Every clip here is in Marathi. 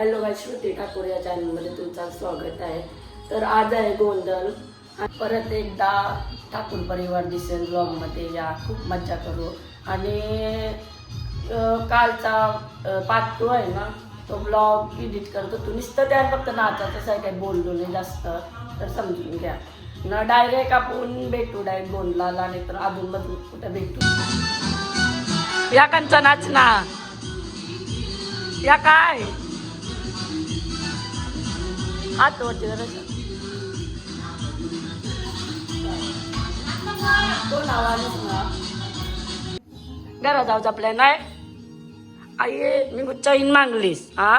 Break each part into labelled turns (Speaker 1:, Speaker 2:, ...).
Speaker 1: हॅलो गाय श्रुती ठाकूर या चॅनलमध्ये तुमचं स्वागत आहे. तर आज आहे गोंधळ. आणि परत एकदा ठाकूर परिवार दिसेल ब्लॉगमध्ये या खूप मज्जा करू. आणि कालचा पार्ट आहे ना तो ब्लॉग एडिट करतो. तू नुसतं त्या फक्त नाचाचं आहे काही बोललो नाही जास्त. तर समजून घ्या. न डायरेक्ट आपण भेटू डायरेक्ट गोंधळाला नाही तर अजून मधून कुठं भेटू. या कंचा नाच ना या काय? हात वरती जरा घरा जाऊचा प्लॅन आहे आई मी चैन मागलीस हा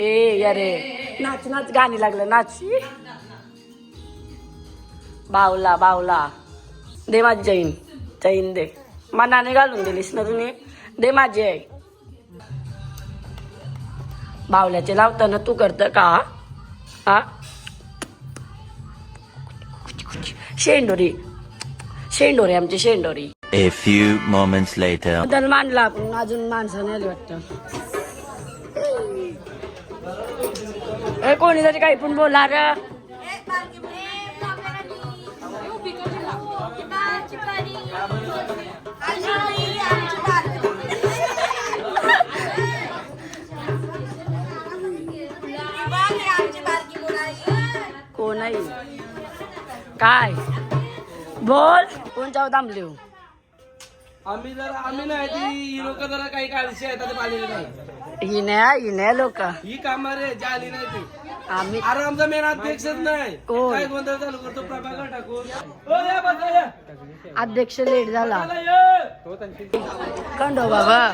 Speaker 1: ए अरे नाच नाच गाणी लागलं नाच बावला बावला दे माझी चैन चैन दे मनाने घालून दिलीस ना तुम्ही दे माझी आई बावल्याचे लावताना तू करतं का? हा? शेंडोरी. शेंडोरी आमची शेंडोरी.
Speaker 2: A few moments later.
Speaker 1: बदल मांडला आपण अजून माणसं नाही आली वाटतं. ए कोणी तरी काही पण बोला रे. कोण आहे काय? बोल. कोणच्या थांबली हो?
Speaker 3: आम्ही जरा आम्ही नाही ती ही लोक जरा काही काळजी आहेत ते पाहिलेली नाही
Speaker 1: ही नाही ही नाही लोक.
Speaker 3: ही कामं रे जी आली नाही ती.
Speaker 1: आम्ही
Speaker 3: अरे आमचा मेन अध्यक्षच नाही.
Speaker 1: कोण?
Speaker 3: काय गोंधळ चालू करतो? प्रभाकर ठाकूर. ओ या बसा या.
Speaker 1: अध्यक्ष लेट झाला.
Speaker 3: चला, ये.
Speaker 1: खंडो बाबा.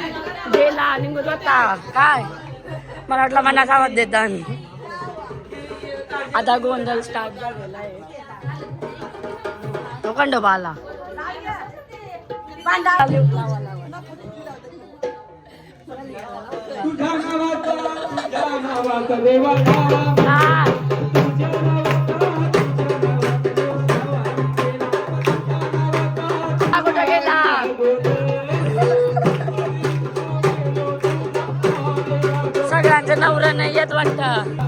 Speaker 1: गेला निघत होता काय? मला वाटलं मनात आवाज देता आता गोंधळ स्टार्ट झालेला आहे. तो? हा. गेला? सगळ्यांचं नवरा नाही येत वाटतं.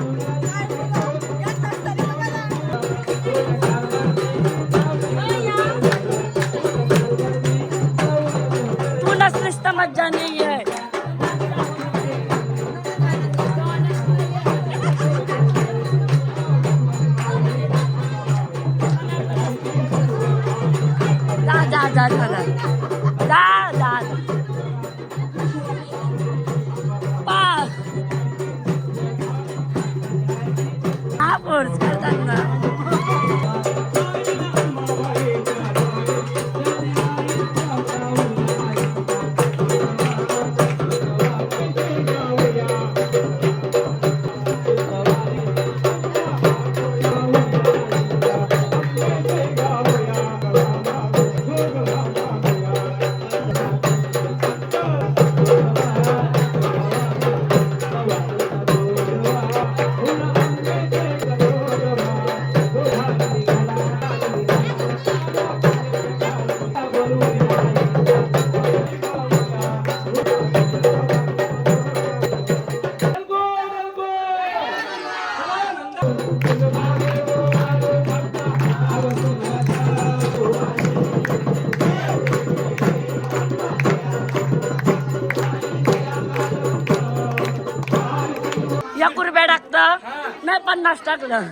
Speaker 1: पन्नास टाकलं.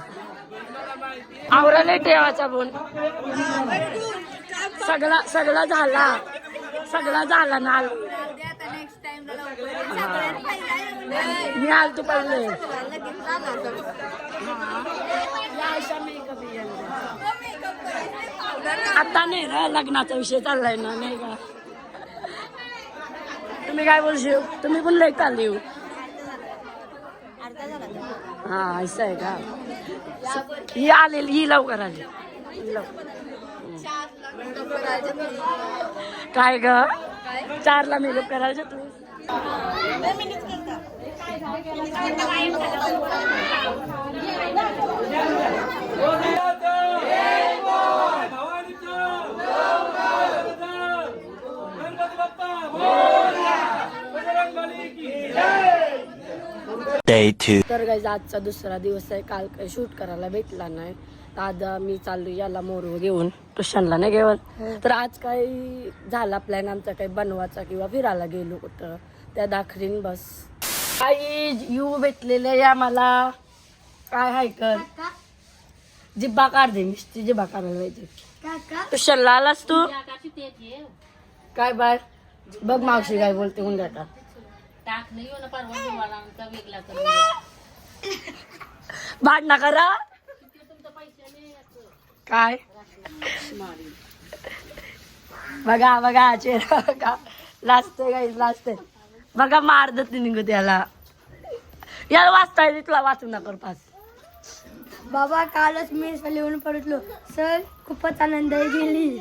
Speaker 1: आवराले देवाचा बोन सगळा सगळा झाला. सगळा झाला ना. मी आल तू पहिले. आता नाही रे लग्नाचा विषय चाललाय ना नाही का? तुम्ही काय बोलशील? तुम्ही पण लय आली हा असं आहे का? ही आलेली ही लवकर आली. काय ग? चारला मेकअप करायचं तू तर गाईज आजचा दुसरा दिवस आहे. काल काही शूट करायला भेटला नाही. आज मी चाललो याला मोरू घेऊन. ट्युशनला नाही घेऊन तर आज काही झाला प्लॅन आमचा काही बनवायचा किंवा फिरायला गेलो कुठं त्या दाखरीन बस. आई यू भेटलेले या मला. काय हाय कर? जिब्बा काढ दे नुसती जिब्बा काढायला पाहिजे. ट्युशनला आलास तू? काय बाय बघ मावशी काय बोलते उद्या का भांडणा करा. काय? बघा बघा चेहरा बघा. लाजते गाई लाजते बघा मारदत निघू त्याला याला. वाचता येईल तुला वाचू नका पास.
Speaker 4: बाबा कालच मी लिहून पडलो. सर खूपच आनंद गेली.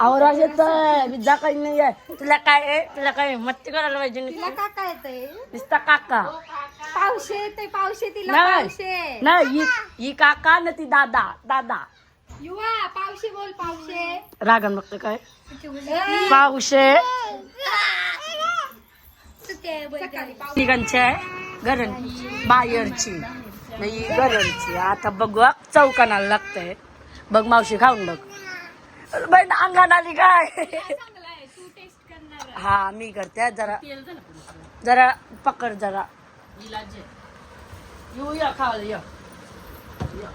Speaker 1: आवराज येतोय. विद्या काही नाही आहे तुला काय आहे? तुला काय? मस्ती करायला पाहिजे
Speaker 4: तिला
Speaker 1: नुसतं.
Speaker 4: काका येतंय.
Speaker 1: नुसता काका.
Speaker 4: पावशे येते पावशे तिला
Speaker 1: नाही.
Speaker 4: पावशे.
Speaker 1: नाही ही- ही काका न ती दादा. दादा.
Speaker 4: युवा पावशे बोल पावशे.
Speaker 1: रागण बघतो काय? पावशे. तिघांची आहे गरण बाहेरची. नाही गरणची आता बघू हा, चौकानाला लागतंय. बघ मावशी खाऊन बघ. बहीण अंगात आली काय? हा मी करते जरा जरा पकड जरा. येऊ या खावायला या. या.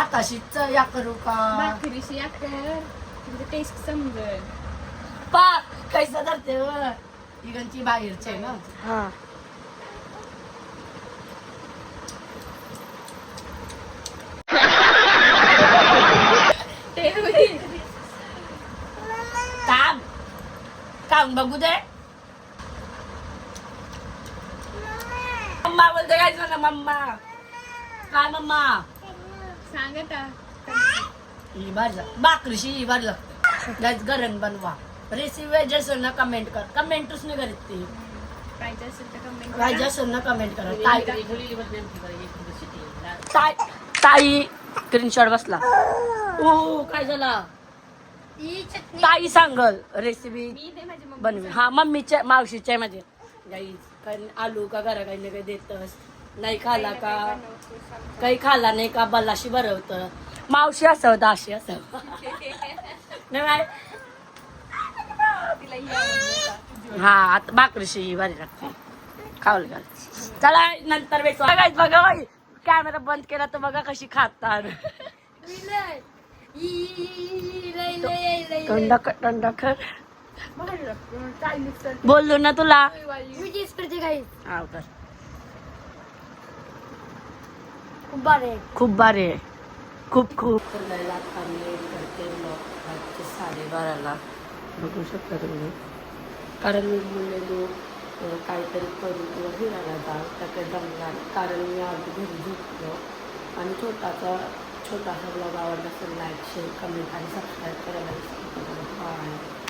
Speaker 1: आता शिच या करू का?
Speaker 4: भाकरीशी अक्कर तुझं टेस्ट समजेल.
Speaker 1: पा कैसा धरते व तिघांची बाहेरची आहे ना? हा काम बघू दे. मम्मा बोलते काय ना मम्मा. काय मम्मा?
Speaker 4: सांग आता.
Speaker 1: ही भाजला भाकरीशी ही भाजला गॅस गरण बनवा. रेसिपी जसं ना कमेंट कर. कमेंटच नाही करीत ती.
Speaker 4: पाहिजे असेल तर कमेंट
Speaker 1: काय जसं ना कमेंट करा. ताई स्क्रीनशॉट बसला. ओ काय झाला?
Speaker 4: ही चटणी
Speaker 1: ताई सांगल रेसिपी बनवी. हा मम्मीच्या मावशीच्या माझे गाई काय आलू का घरा काही काही देतस. नाही खाला का? काही खाला नाही का? बल्लाशी भरवत मावशी असं अशी असं नाही
Speaker 4: ही
Speaker 1: आता भाकरीशी भारी लागते. खावलं घाल. चला नंतर भेटू. बघा कॅमेरा बंद केला तर बघा कशी खातात. बोललो ना तुला.
Speaker 4: खूप बरे
Speaker 1: खूप खूप खूप. साडेबाराला बघू शकता तुम्ही. कारण मी बोललेलो काहीतरी करू किंवा फिरायला जा. कारण मी आज घरी झोपलो आणि छोटासा छोटासा ब्लॉग आवडला असेल लाईक शेअर कमेंट आणि सबस्क्राईब करायला विसरू नका.